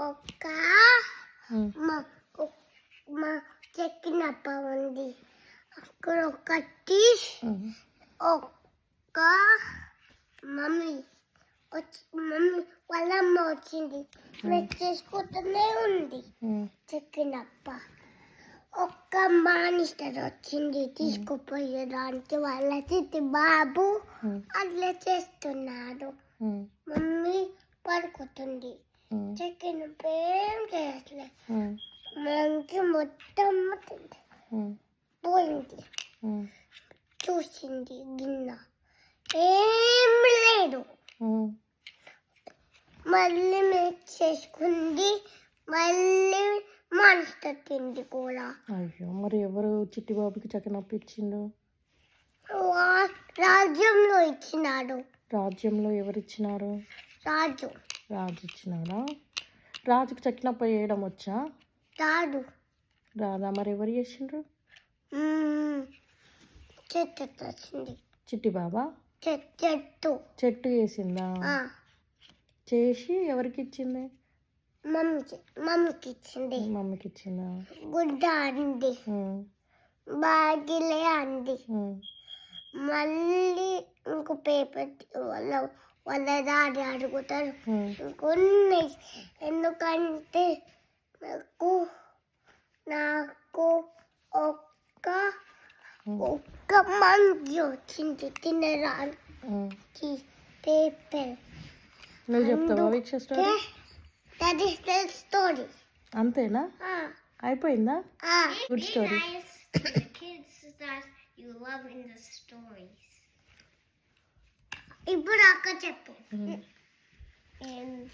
ఒక్క ఉమ్, మా మా చెక్కినప్ప ఉంది. అక్కడ ఒకటి ఒక్క మమ్మీ వచ్చి మమ్మీ వాళ్ళ అమ్మ వచ్చింది. మీరు చేసుకుంటూనే ఉంది. చెక్కినప్ప ఒక్క మానిస్టర్ వచ్చింది. తీసుకుపోయేదానికి వాళ్ళ చిట్టి బాబు అట్లా చేస్తున్నాడు. ఉమ్, మమ్మీ పడుకుతుంది. చెక్కిన ఏం చేయట్లేదు ఉమ్, మనకి మొత్తం పోయింది. చూసింది గిన్నె. ఏం లేదు. మళ్ళీ మిక్స్ చేసుకుంది. మళ్ళీ మాన్స్టర్ తింది కూడా. అయ్యో మరి ఎవరు చిట్టి బాబుకి చక్కనప్పు ఇచ్చిండు వా- రాజ్యంలో ఇచ్చినాడు. రాజ్యంలో ఎవరు ఇచ్చినారు రాజు. రాజు ఇచ్చినారా? రాజుకి చక్కినప్ప వేయడం వచ్చా? రాడు రాదా? మరి ఎవరు చేసిండ్రు. చెట్టు వచ్చింది చిట్టి బాబా? చెట్టు. చెట్టు వేసిందా ఆ, చేసి ఎవరికి ఇచ్చింది? మమ్మీకి మమ్మీకి ఇచ్చింది. మమ్మీకి ఇచ్చిందా? గుడ్డ అంది. బాగిలే అంది. మళ్ళీ ఇంకో పేపర్ వాళ్ళ వాళ్ళ డాడీ అడుగుతారు. కొన్ని ఎందుకంటే నాకు నాకు ఒక్క ఒక్క మంది వచ్చింది తినడానికి. పేపర్. నువ్వు చెప్తావా Veeksha story that the story. అంతేనా? అయిపోయిందా? Good story. you love in the stories. ఇప్పుడు అక్క చెప్పు ఉమ్. And